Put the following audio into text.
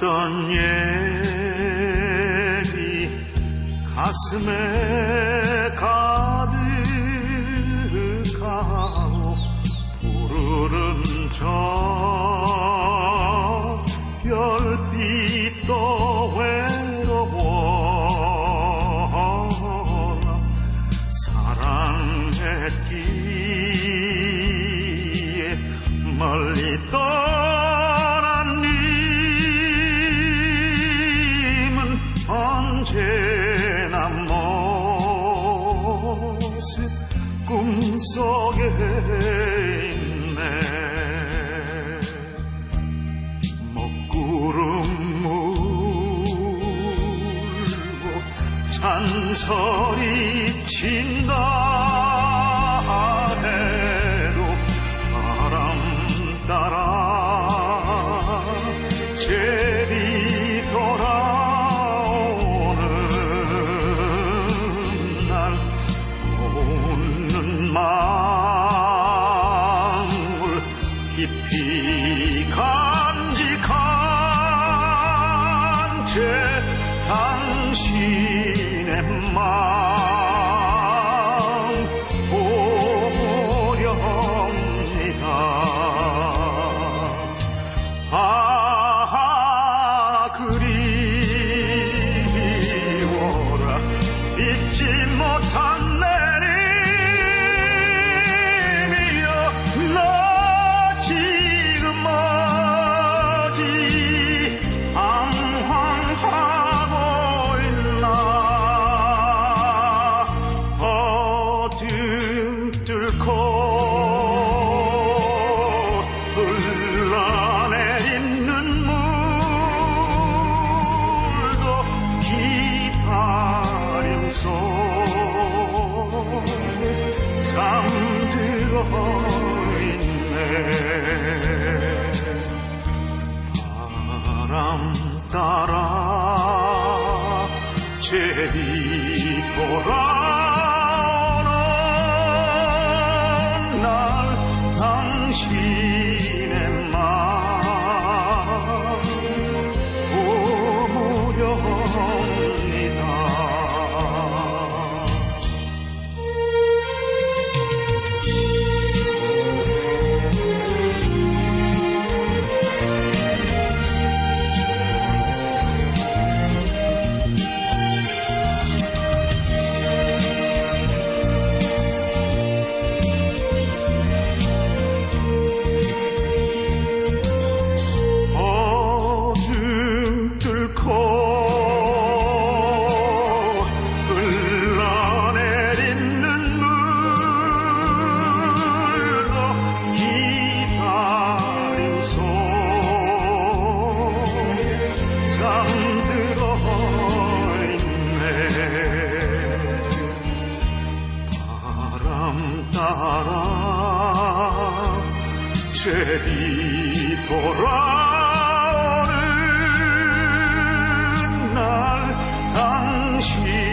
한 예비 가슴에 가득하고 푸르른 저 별빛도 외로워라. 사랑했기에 멀리 떠 언제나 모습 꿈속에 있네. 먹구름 물고 잔소리 친다 해 깊이 간직한 채 당신의 마음 보렵니다. 아 그리워라. 잊지 못한 잠들어 있네. 바람 따라 제비 돌아 제비 돌아오는 날 당신